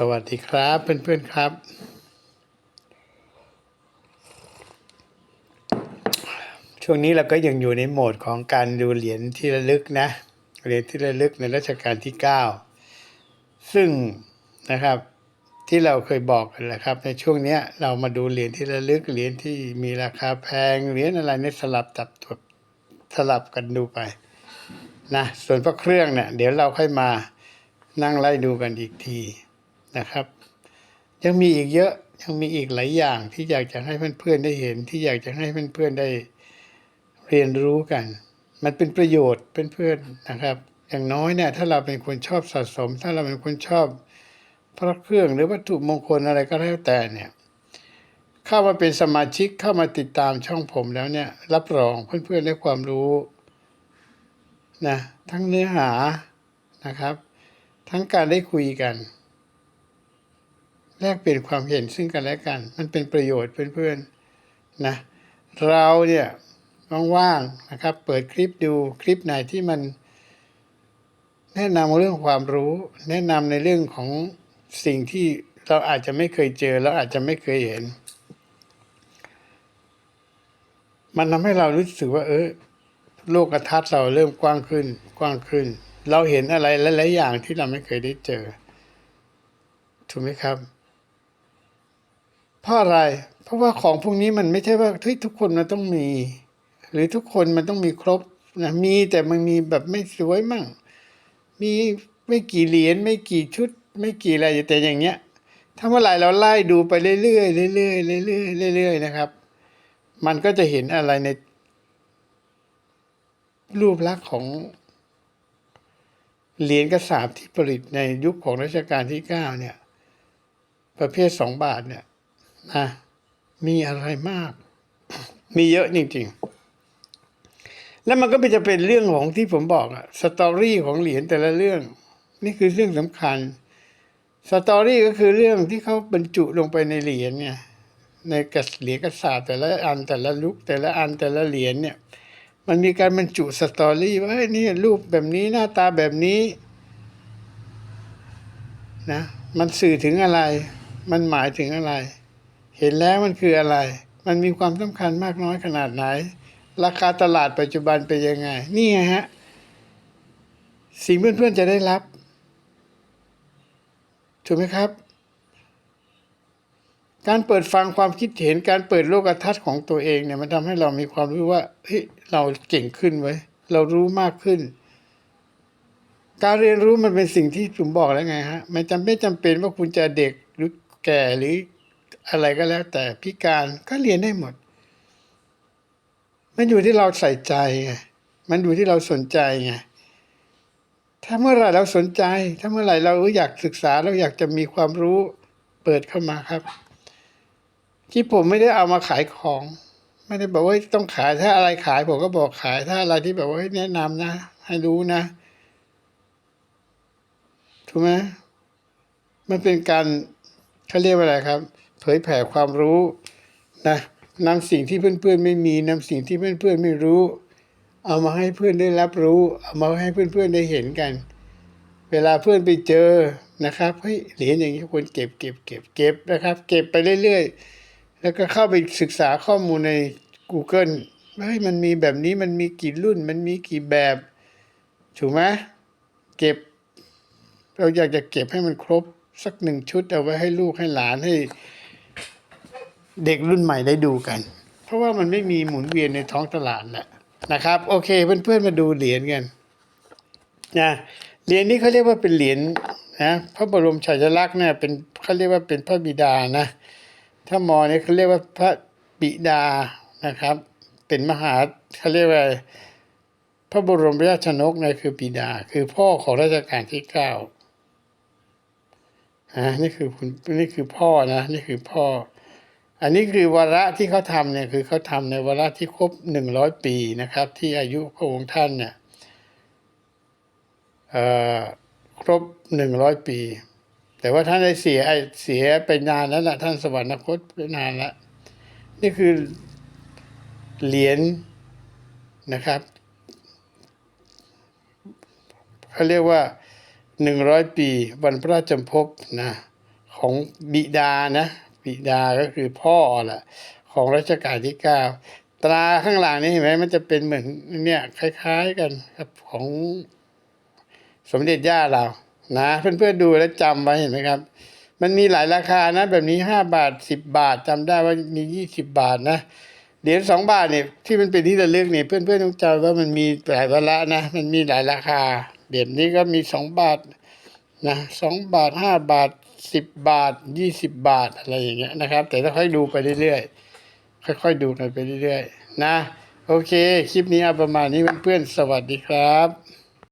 สวัสดีครับเพื่อนๆครับ ช่วงนี้เราก็ยังอยู่ในโหมดของการดูเหรียญที่ระลึกนะเหรียญที่ระลึกในรัชกาลที่ 9 ซึ่งนะครับที่เราเคยบอกกันแหละครับ ในช่วงนี้เรามาดูเหรียญที่ระลึกเหรียญที่มีราคาแพงเหรียญอะไรเนี่ยสลับจับตัวสลับกันดูไปนะส่วนพระเครื่องเนี่ยเดี๋ยวเราค่อยมานั่งไล่ดูกันอีกที นะครับ ยังมีอีกเยอะยังมีอีกหลายอย่างที่อยากจะให้เพื่อนๆได้เห็น ที่อยากจะให้เพื่อนๆได้เรียนรู้กัน มันเป็นประโยชน์เพื่อนๆนะครับ อย่างน้อยเนี่ยถ้าเราเป็นคนชอบสะสม ถ้าเราเป็นคนชอบพระเครื่องหรือวัตถุมงคลอะไรก็แล้วแต่เนี่ยเข้ามาเป็นสมาชิกเข้ามาติดตามช่องผมแล้วเนี่ย รับรองเพื่อนๆได้ความรู้นะทั้งเนื้อหานะครับ ทั้งการได้คุยกัน แลกเปลี่ยนความเห็นซึ่งกันและกัน มันเป็นประโยชน์เพื่อนๆนะเราเนี่ยว่างๆนะครับ เปิดคลิปดูคลิปไหนที่มัน แนะนำเรื่องความรู้ แนะนำในเรื่องของสิ่งที่เราอาจจะไม่เคยเจอแล้วอาจจะไม่เคยเห็น มันทำให้เรารู้สึกว่า เออโลกทัศน์เราเริ่มกว้างขึ้น กว้างขึ้น เราเห็นอะไรหลายๆอย่างที่เราไม่เคยได้เจอ ถูกไหมครับ เพราะอะไร เพราะว่าของพวกนี้มันไม่ใช่ว่าเฮ้ยทุกคนมันต้องมี หรือทุกคนมันต้องมีครบนะมีแต่มันมีแบบไม่สวยมั่ง มีไม่กี่เหรียญไม่กี่ชุด ไม่กี่อะไรแต่อย่างเงี้ย ถ้าเมื่อไหร่เราไล่ดูไปเรื่อยๆเรื่อยๆเรื่อยๆเรื่อยๆนะครับ มันก็จะเห็นอะไรใน รูปลักษณ์ของเหรียญกระสาบที่ผลิตในยุคของรัชกาลที่เก้าเนี่ย ประเภทสองบาทเนี่ย นะ มีอะไรมาก มีเยอะจริงๆ แล้วมันก็จะเป็นเรื่องของที่ผมบอกอะสตอรี่ของเหรียญแต่ละเรื่อง นี่คือเรื่องสำคัญสตอรี่ก็คือเรื่องที่เขาบรรจุลงไปในเหรียญเนี่ยในกระเหรียญกระสาแต่ละอันแต่ละลุกแต่ละอันแต่ละเหรียญเนี่ยมันมีการบรรจุสตอรี่ว่าเฮ้ยนี่รูปแบบนี้หน้าตาแบบนี้นะมันสื่อถึงอะไร มันหมายถึงอะไร เห็นแล้วมันคืออะไร มันมีความสำคัญมากน้อยขนาดไหน ราคาตลาดปัจจุบันเป็นยังไง นี่ไงฮะ สิ่งเพื่อนๆจะได้รับ ถูกไหมครับ การเปิดฟังความคิดเห็นการเปิดโลกทัศน์ของตัวเองเนี่ยมันทำให้เรามีความรู้ว่าเฮ้ยเราเก่งขึ้นไว้เรารู้มากขึ้นการเรียนรู้มันเป็นสิ่งที่ผมบอกแล้วไงฮะ มันจำไม่จำเป็นว่าคุณจะเด็กหรือแก่หรือ อะไรก็แล้ว แต่พิการก็เรียนได้หมด มันอยู่ที่เราใส่ใจไงมันอยู่ที่เราสนใจไงถ้าเมื่อไรเราสนใจ ถ้าเมื่อไหร่เราอยากศึกษาเราอยากจะมีความรู้เปิดเข้ามาครับ ที่ผมไม่ได้เอามาขายของ ไม่ได้บอกว่าต้องขายถ้าอะไรขายผมก็บอกขาย ถ้าอะไรที่แบบว่าแนะนำนะ ให้รู้นะถูกไหมมันเป็นการเขาเรียกว่าอะไรครับ ยแผ่ความรู้นะนำสิ่งที่เพื่อนๆไม่มีนำสิ่งที่เพื่อนๆไม่รู้ เอามาให้เพื่อนได้รับรู้ เอามาให้เพื่อนๆได้เห็นกัน เวลาเพื่อนไปเจอนะครับเฮ้ยเหรียญอย่างนี้ควรเก็บเก็บเก็บเก็บนะครับ เก็บไปเรื่อยๆ แล้วก็เข้าไปศึกษาข้อมูลใน Google ว่าเฮ้ยมันมีแบบนี้มันมีกี่รุ่นมันมีกี่แบบถูกไหมเก็บ เราอยากจะเก็บให้มันครบสักหนึ่งชุดเอาไว้ให้ลูกให้หลานให้ เด็กรุ่นใหม่ได้ดูกัน เพราะว่ามันไม่มีหมุนเวียนในท้องตลาดแหละนะครับ โอเคเพื่อนๆมาดูเหรียญกันนะเหรียญนี้เขาเรียกว่าเป็นเหรียญนะพระบรมฉายาลักษณ์เนี่ยเป็นเขาเรียกว่าเป็นพระบิดานะถ้ามอเนี่ยเขาเรียกว่าพระบิดานะครับ เป็นมหาเขาเรียกว่าพระบรมราชนกเนี่ยคือบิดา คือพ่อของรัชกาลที่เก้าอ่านี่คือคุณนี่คือพ่อนะ นี่คือพ่อ อันนี้คือวาระที่เขาทำเนี่ยคือเขาทำในวาระที่ครบหนึ่งร้อยปีนะครับ ที่อายุพระองค์ท่านเนี่ยครบหนึ่งร้อยปี แต่ว่าท่านได้เสียไอเสียไปนานแล้วละท่านสวรรคตไปนานแล้วนี่คือเหรียญนะครับเขาเรียกว่าหนึ่งร้อยปีวันพระราชจำพบนะของบิดานะ บิดาก็คือพ่อแหละของรัชกาลที่เก้าตราข้างหลังนี่เห็นไหมมันจะเป็นเหมือนเนี่ยคล้าย ๆกันครับของสมเด็จย่าเรานะเพื่อนๆดูแล้วจำไว้เห็นไหมครับ มันมีหลายราคานะ แบบนี้ห้าบาทสิบบาทจำได้ว่ามียี่สิบบาทนะเหรียญสองบาทเนี่ยที่มันเป็นที่ระลึกเนี่ยเพื่อนๆต้องจำว่ามันมีหลายวาระนะ มันมีหลายราคาเหรียญนี้ก็มีสองบาทนะสองบาทห้าบาท สิบบาทยี่สิบบาทอะไรอย่างเงี้ยนะครับ แต่ต้องค่อยดูไปเรื่อยๆค่อยๆดูกันไปเรื่อยๆนะ โอเค คลิปนี้เอาประมาณนี้เพื่อนๆสวัสดีครับ